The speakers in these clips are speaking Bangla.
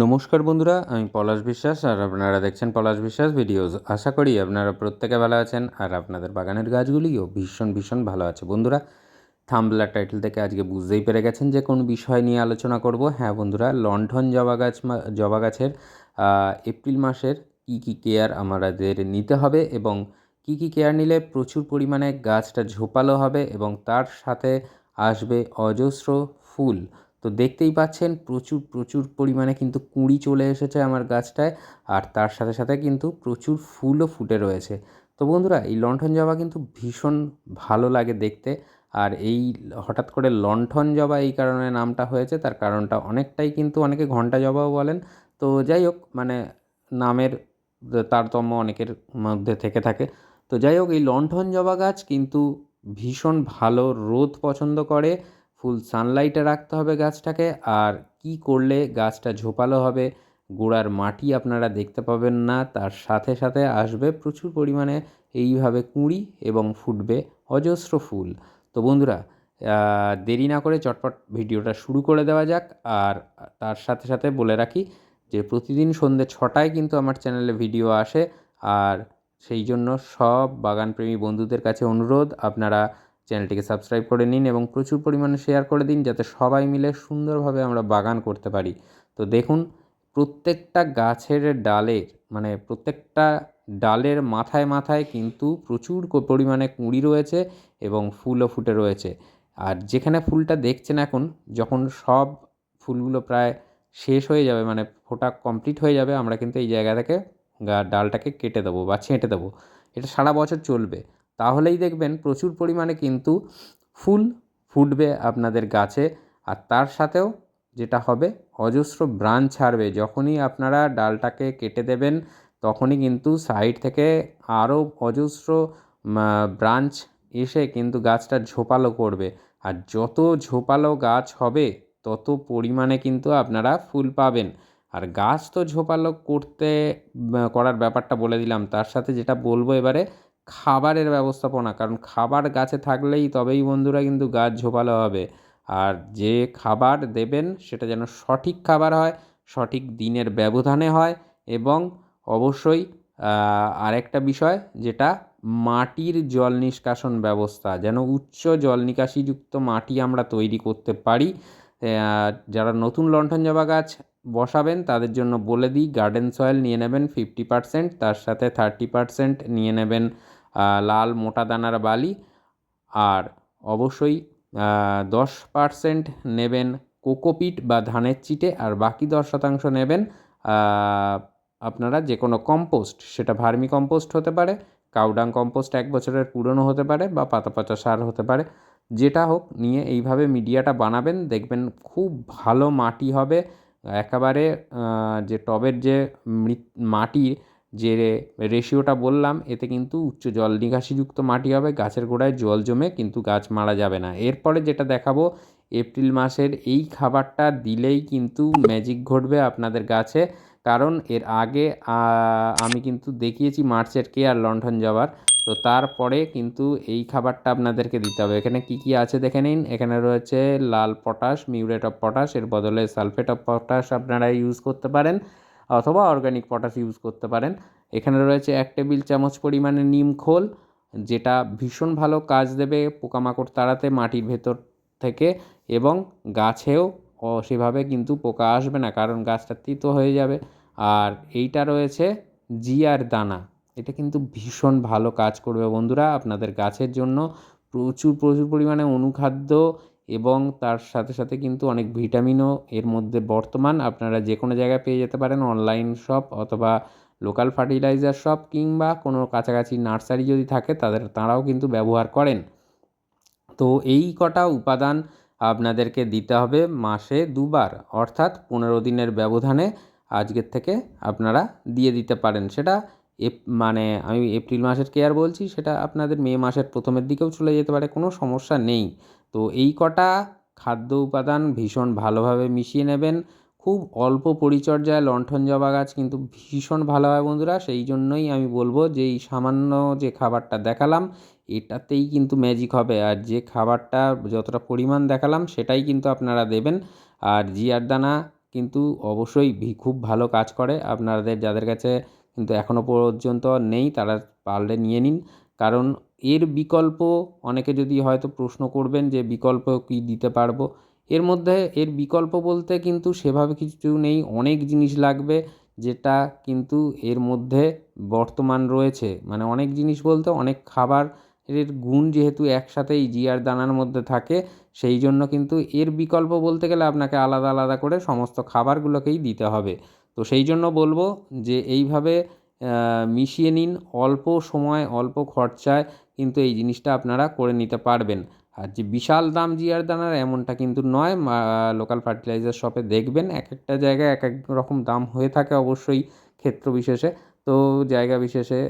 নমস্কার বন্ধুরা, আমি পলাশ বিশ্বাস আর আপনারা দেখছেন পলাশ বিশ্বাস ভিডিওস। আশা করি আপনারা প্রত্যেকে ভালো আছেন আর আপনাদের বাগানের গাছগুলিও ভীষণ ভীষণ ভালো আছে। বন্ধুরা থাম্বলার টাইটেল থেকে আজকে বুঝতেই পেরে গেছেন যে কোন বিষয় নিয়ে আলোচনা করব। হ্যাঁ বন্ধুরা, লণ্ঠন জবা গাছ জবা গাছের এপ্রিল মাসের কি কি কেয়ার আমাদের নিতে হবে এবং কি কি কেয়ার নিলে প্রচুর পরিমাণে গাছটা ঝোপালো হবে এবং তার সাথে আসবে অজস্র ফুল। তো দেখতেই পাচ্ছেন প্রচুর প্রচুর পরিমাণে কিন্তু কুঁড়ি চলে এসেছে আমার গাছটায় আর তার সাথে সাথে কিন্তু প্রচুর ফুলও ফুটে রয়েছে। তো বন্ধুরা, এই লণ্ঠন জবা কিন্তু ভীষণ ভালো লাগে দেখতে আর এই হঠাৎ করে লণ্ঠন জবা এই কারণে নামটা হয়েছে, তার কারণটা অনেকটাই কিন্তু অনেকে ঘণ্টা জবাও বলেন। তো যাই হোক মানে নামের তারতম্য অনেকের মধ্যে থেকে থাকে। তো যাই হোক, এই লণ্ঠন জবা গাছ কিন্তু ভীষণ ভালো, রোদ পছন্দ করে ফুল সানলাইটে রাখতে হবে গাছটাকে। আর কি করলে গাছটা ঝোপালো হবে, গোড়ার মাটি আপনারা দেখতে পাবেন না। তার সাথে সাথে আসবে প্রচুর পরিমাণে এইভাবে কুঁড়ি এবং ফুটবে অজস্র ফুল। তো বন্ধুরা দেরি না করে চটপট ভিডিওটা শুরু করে দেওয়া যাক। আর তার সাথে সাথে বলে রাখি যে, প্রতিদিন সন্ধ্যে ছটায় কিন্তু আমার চ্যানেলে ভিডিও আসে। আর সেই জন্য সব বাগানপ্রেমী বন্ধুদের কাছে অনুরোধ, আপনারা চ্যানেলটিকে সাবস্ক্রাইব করে নিন এবং প্রচুর পরিমাণে শেয়ার করে দিন যাতে সবাই মিলে সুন্দরভাবে আমরা বাগান করতে পারি। তো দেখুন, প্রত্যেকটা গাছের ডালের মানে প্রত্যেকটা ডালের মাথায় মাথায় কিন্তু প্রচুর পরিমাণে কুঁড়ি রয়েছে এবং ফুলও ফুটে রয়েছে। আর যেখানে ফুলটা দেখছেন এখন, যখন সব ফুলগুলো প্রায় শেষ হয়ে যাবে মানে ফোটা কমপ্লিট হয়ে যাবে, আমরা কিন্তু এই জায়গা থেকে ডালটাকে কেটে দেবো বা ছেঁটে দেবো। এটা সারা বছর চলবে। তাহলেই দেখবেন প্রচুর পরিমাণে কিন্তু ফুল ফুটবে আপনাদের গাছে। আর তার সাথেও যেটা হবে, অজস্র ব্রাঞ্চ ছাড়বে। যখনই আপনারা ডালটাকে কেটে দেবেন, তখনই কিন্তু সাইড থেকে আরও অজস্র ব্রাঞ্চ এসে কিন্তু গাছটা ঝোপালো করবে। আর যত ঝোপালো গাছ হবে, তত পরিমাণে কিন্তু আপনারা ফুল পাবেন। আর গাছ তো ঝোপালো করতে করার ব্যাপারটা বলে দিলাম। তার সাথে যেটা বলব এবারে খাবারের ব্যবস্থাপনা, কারণ খাবার গাছে থাকলেই তবেই বন্ধুরা কিন্তু গাছ ঝোপালো হবে। আর যে খাবার দেবেন সেটা যেন সঠিক খাবার হয়, সঠিক দিনের ব্যবধানে হয় এবং অবশ্যই আরেকটা বিষয় যেটা মাটির জল নিষ্কাশন ব্যবস্থা, যেন উচ্চ জল নিকাশিযুক্ত মাটি আমরা তৈরি করতে পারি। যারা নতুন লণ্ঠন জবা গাছ বসাবেন, তাদের জন্য বলে দিই গার্ডেন সয়েল নিয়ে নেবেন ফিফটি পার্সেন্ট তার সাথে থার্টি পার্সেন্ট নিয়ে নেবেন লাল মোটা দানার বালি। আর অবশ্যই দশ পার্সেন্ট নেবেন কোকোপিট বা ধানের চিটে, আর বাকি দশ শতাংশ নেবেন আপনারা যে কোনো কম্পোস্ট সেটা ভার্মি কম্পোস্ট হতে পারে, কাউডাং কম্পোস্ট এক বছরের পুরনো হতে পারে, বা পাতা পচা সার হতে পারে, যেটা হোক, নিয়ে এইভাবে মিডিয়াটা বানাবেন, দেখবেন খুব ভালো মাটি হবে একেবারে যে টবের যে মাটির যে রেশিওটা বললাম, এতে কিন্তু উচ্চ জল নিকাশিযুক্ত মাটি হবে, গাছের গোড়ায় জল জমে কিন্তু গাছ মারা যাবে না। এরপরে যেটা দেখাবো, এপ্রিল মাসের এই খাবারটা দিলেই কিন্তু ম্যাজিক ঘটবে আপনাদের গাছে কারণ এর আগে আমি কিন্তু দেখিয়েছি মার্চের কেয়ার লণ্ঠন জবার তো তারপরে কিন্তু এই খাবারটা আপনাদেরকে দিতে হবে। এখানে কি কি আছে দেখে নিন। এখানে রয়েছে লাল পটাশ, মিউরেট অফ পটাশ, এর বদলে সালফেট অফ পটাশ আপনারা ইউজ করতে পারেন, অথবা অর্গানিক পটাশ ইউজ করতে পারেন। এখানে রয়েছে এক টেবিল চামচ পরিমাণে নিম খোল, যেটা ভীষণ ভালো কাজ দেবে পোকামাকড় তাড়াতে মাটির ভেতর থেকে, এবং গাছেও সেভাবে কিন্তু পোকা আসবে না, কারণ গাছটা তিতো হয়ে যাবে। আর এইটা রয়েছে জিয়ার দানা। এটা কিন্তু ভীষণ ভালো কাজ করবে বন্ধুরা আপনাদের গাছের জন্য। প্রচুর প্রচুর পরিমাণে অনুখাদ্য এবং তার সাথে সাথে কিন্তু অনেক ভিটামিনও এর মধ্যে বর্তমান। আপনারা যে কোনো জায়গায় পেয়ে যেতে পারেন, অনলাইন শপ অথবা লোকাল ফার্টিলাইজার শপ কিংবা কোনো কাছাকাছি নার্সারি যদি থাকে, তাদের, তারাও কিন্তু ব্যবহার করেন। তো এই কটা উপাদান আপনাদেরকে দিতে হবে মাসে দুবার, অর্থাৎ পনেরো দিনের ব্যবধানে আজকের থেকে আপনারা দিয়ে দিতে পারেন। সেটা এপ মানে আমি এপ্রিল মাসের কেয়ার বলছি, সেটা আপনাদের মে মাসের প্রথমের দিকেও চলে যেতে পারে, কোনো সমস্যা নেই। তো এই কটা খাদ্য উপাদান ভীষণ ভালোভাবে মিশিয়ে নেবেন। খুব অল্প পরিচর্যায় লণ্ঠন জবা গাছ কিন্তু ভীষণ ভালো হয় বন্ধুরা, সেই জন্যই আমি বলব যে এই সামান্য যে খাবারটা দেখালাম, এটাতেই কিন্তু ম্যাজিক হবে। আর যে খাবারটা যতটা পরিমাণ দেখালাম, সেটাই কিন্তু আপনারা দেবেন। আর জিয়ার দানা কিন্তু অবশ্যই খুব ভালো কাজ করে। আপনাদের, যাদের কাছে কিন্তু এখনও পর্যন্ত নেই, তারা পারলে নিয়ে নিন। কারণ এর বিকল্প, অনেকে যদি হয়তো প্রশ্ন করবেন যে বিকল্প কি দিতে পারব? এর মধ্যে এর বিকল্প বলতে কিন্তু সেভাবে কিছু নেই, অনেক জিনিস লাগবে যেটা কিন্তু এর মধ্যে বর্তমান রয়েছে। মানে অনেক জিনিস বলতে অনেক খাবার এর গুণ যেহেতু একসাথেই জিয়ার দানার মধ্যে থাকে, সেই জন্য কিন্তু এর বিকল্প বলতে গেলে আপনাকে আলাদা আলাদা করে সমস্ত খাবারগুলোকেই দিতে হবে। তো সেই জন্য বলব যে এইভাবে মিশিয়ে নিন অল্প সময়, অল্প খরচায় কিন্তু এই জিনিসটা আপনারা করে নিতে পারবেন। আর যে বিশাল দাম জিয়ার দানার এমনটা কিন্তু নয় লোকাল ফার্টিলাইজার শপে দেখবেন এক একটা জায়গায় এক এক রকম দাম হয়ে থাকে অবশ্যই ক্ষেত্র বিশেষে। তো জায়গা বিশেষে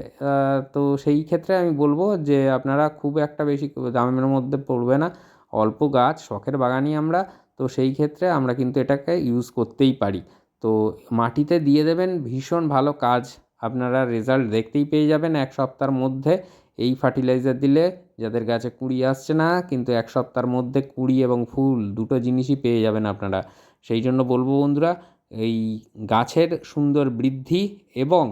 তো সেই ক্ষেত্রে আমি বলব যে আপনারা খুব একটা বেশি দামের মধ্যে পড়বে না। অল্প গাছ, শখের বাগানই আমরা, তো সেই ক্ষেত্রে আমরা কিন্তু এটাকে ইউজ করতেই পারি। তো মাটিতে দিয়ে দেবেন ভীষণ ভালো কাজ। আপনারা রেজাল্ট দেখতেই পেয়ে যাবেন এক সপ্তাহের মধ্যে। এই ফার্টিলাইজার দিলে যাদের গাছে কুড়ি আসছে না, কিন্তু এক সপ্তাহের মধ্যে কুড়ি এবং ফুল দুটো জিনিসই পেয়ে যাবেন আপনারা। সেই জন্য বলব বন্ধুরা, এই গাছের সুন্দর বৃদ্ধি এবং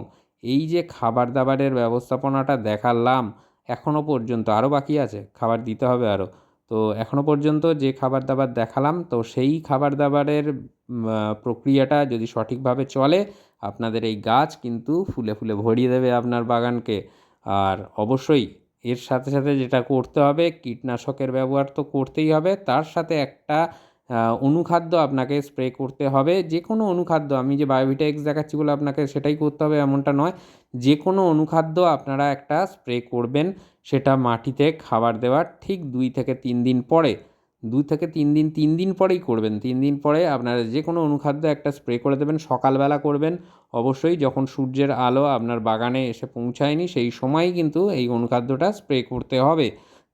এই যে খাবার দাবারের ব্যবস্থাপনাটা দেখালাম এখনও পর্যন্ত আরও বাকি আছে, খাবার দিতে হবে আরও তো এখনও পর্যন্ত যে খাবার দাবার দেখালাম, তো সেই খাবার দাবারের প্রক্রিয়াটা যদি সঠিকভাবে চলে, আপনাদের এই গাছ কিন্তু ফুলে ফুলে ভরিয়ে দেবে আপনার বাগানকে। আর অবশ্যই এর সাথে সাথে যেটা করতে হবে, কীটনাশকের ব্যবহার তো করতেই হবে, তার সাথে একটা অনুখাদ্য আপনাকে স্প্রে করতে হবে। যে কোনো অনুখাদ্য, আমি যে বায়োভিটা এক্স দেখাচ্ছি বলে আপনাকে সেটাই করতে হবে এমনটা নয়। যে কোনো অনুখাদ্য আপনারা একটা স্প্রে করবেন, সেটা মাটিতে খাবার দেওয়ার ঠিক দুই থেকে তিন দিন পরে। দুই থেকে তিন দিন তিন দিন পরেই করবেন। তিন দিন পরে আপনারা যে কোনো অনুখাদ্য একটা স্প্রে করে দেবেন, সকালবেলা করবেন। অবশ্যই যখন সূর্যের আলো আপনার বাগানে এসে পৌঁছায়নি, সেই সময়ই কিন্তু এই অনুখাদ্যটা স্প্রে করতে হবে।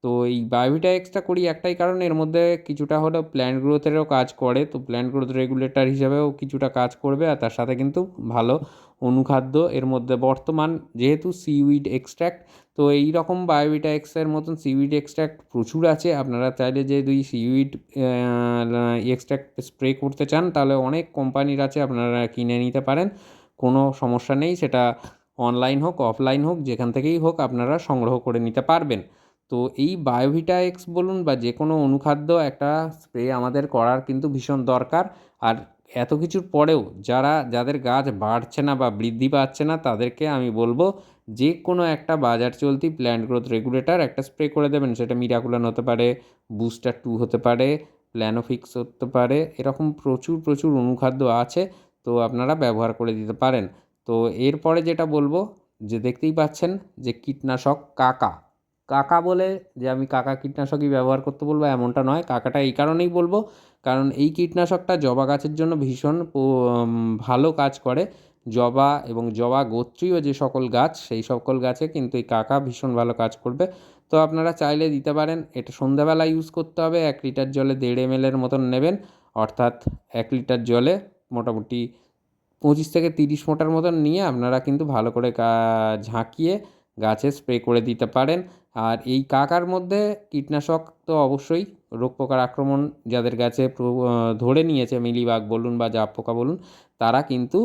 তো এই বায়োভিটা এক্সটা করি একটাই কারণ, এর মধ্যে কিছুটা হলেও প্ল্যান্ট গ্রোথেরও কাজ করে। তো প্ল্যান্ট গ্রোথ রেগুলেটর হিসাবেও কিছুটা কাজ করবে, আর তার সাথে কিন্তু ভালো অনুখাদ্য, এর মধ্যে বর্তমান যেহেতু সিউইড এক্সট্র্যাক্ট তো এই রকম বায়োভিটা এক্সের মতন সিউইড এক্সট্র্যাক্ট প্রচুর আছে। আপনারা চাইলে যে দুই সিউইড এক্সট্র্যাক্ট স্প্রে করতে চান, তাহলে অনেক কোম্পানির আছে, আপনারা কিনে নিতে পারেন। কোনো সমস্যা নেই, সেটা অনলাইন হোক অফলাইন হোক, যেখান থেকেই হোক, আপনারা সংগ্রহ করে নিতে পারবেন। তো এই বায়োভিটা এক্স বলুন বা যে কোনো অনুখাদ্য একটা স্প্রে আমাদের করার কিন্তু ভীষণ দরকার। আর এত কিছুর পরেও যারা, যাদের গাছ বাড়ছে না বা বৃদ্ধি পাচ্ছে না, তাদেরকে আমি বলব যে কোনো একটা বাজার চলতি প্ল্যান্ট গ্রোথ রেগুলেটর একটা স্প্রে করে দেবেন। সেটা মিরাকুলান হতে পারে বুস্টার টু হতে পারে প্ল্যানোফিক্স হতে পারে, এরকম প্রচুর প্রচুর অনুখাদ্য আছে, তো আপনারা ব্যবহার করে দিতে পারেন। তো এরপরে যেটা বলব, যে দেখতেই পাচ্ছেন যে কীটনাশক কাকা। কাকা বলে যে আমি কাকা কীটনাশকই ব্যবহার করতে বলব, এমনটা নয়। কাকাটা এই কারণেই বলব, কারণ এই কীটনাশকটা জবা গাছের জন্য ভীষণ ভালো কাজ করে। জবা এবং জবা গোত্রীয় যে সকল গাছ, সেই সকল গাছে কিন্তু এই কাকা ভীষণ ভালো কাজ করবে। তো আপনারা চাইলে দিতে পারেন, এটা সন্ধ্যাবেলা ইউজ করতে হবে, এক লিটার জলে দেড় এম এর মতন নেবেন। অর্থাৎ এক লিটার জলে মোটামুটি পঁচিশ থেকে তিরিশ মোটার মতন নিয়ে আপনারা কিন্তু ভালো করে ঝাঁকিয়ে গাছে স্প্রে করে দিতে পারেন। আর এই কাকার মধ্যে কীটনাশক তো অবশ্যই। রোগ পোকার আক্রমণ যাদের গাছে ধরে নিয়েছে মিলিবাগ বলুন বা জাপ পোকা বলুন, তারা কিন্তু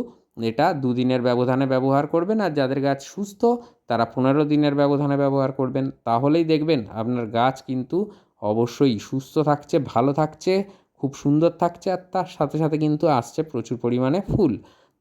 এটা দুদিনের ব্যবধানে ব্যবহার করবেন আর যাদের গাছ সুস্থ, তারা পনেরো দিনের ব্যবধানে ব্যবহার করবেন। তাহলেই দেখবেন আপনার গাছ কিন্তু অবশ্যই সুস্থ থাকছে, ভালো থাকছে, খুব সুন্দর থাকছে আর তার সাথে সাথে কিন্তু আসছে প্রচুর পরিমাণে ফুল।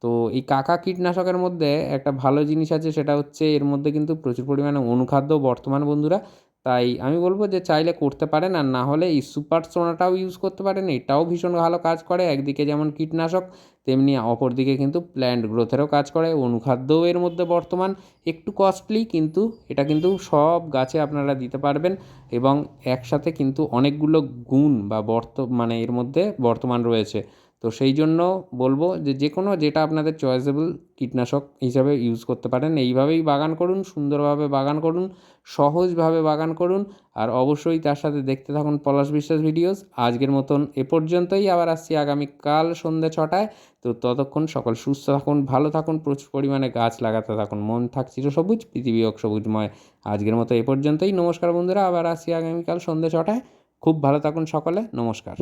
তো এই কাকা কীটনাশকের মধ্যে একটা ভালো জিনিস আছে, সেটা হচ্ছে এর মধ্যে কিন্তু প্রচুর পরিমাণে অনুখাদ্য বর্তমান বন্ধুরা। তাই আমি বলব যে চাইলে করতে পারেন, আর না হলে এই সুপার সোনাটাও ইউজ করতে পারেন। এটাও ভীষণ ভালো কাজ করে, একদিকে যেমন কীটনাশক, তেমনি অপরদিকে কিন্তু প্ল্যান্ট গ্রোথেরও কাজ করে। অনুখাদ্যও এর মধ্যে বর্তমান, একটু কস্টলি কিন্তু এটা কিন্তু সব গাছে আপনারা দিতে পারবেন। এবং একসাথে কিন্তু অনেকগুলো গুণ বা বর্ত মানে এর মধ্যে বর্তমান রয়েছে। তো সেই জন্য বলব যে যে কোনো যেটা আপনাদের চয়েসেবল কীটনাশক হিসাবে ইউজ করতে পারেন, এইভাবেই বাগান করুন, সুন্দরভাবে বাগান করুন, সহজভাবে বাগান করুন। আর অবশ্যই তার সাথে দেখতে থাকুন পলাশ বিশ্বাস ভিডিওস আজকের মতন এ পর্যন্তই, আবার আসছি আগামীকাল সন্ধ্যে ছটায়। তো ততক্ষণ সকল সুস্থ থাকুন, ভালো থাকুন, প্রচুর পরিমাণে গাছ লাগাতে থাকুন। মন থাক সবুজ, পৃথিবী হোক সবুজময়। আজকের মতো এ পর্যন্তই, নমস্কার বন্ধুরা, আবার আসছি আগামীকাল সন্ধ্যে ছটায়। খুব ভালো থাকুন সকলে, নমস্কার।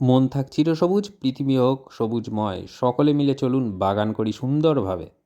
মন থাক চিরসবুজ পৃথিবী হোক সবুজময়। সকলে মিলে চলুন বাগান করি সুন্দরভাবে।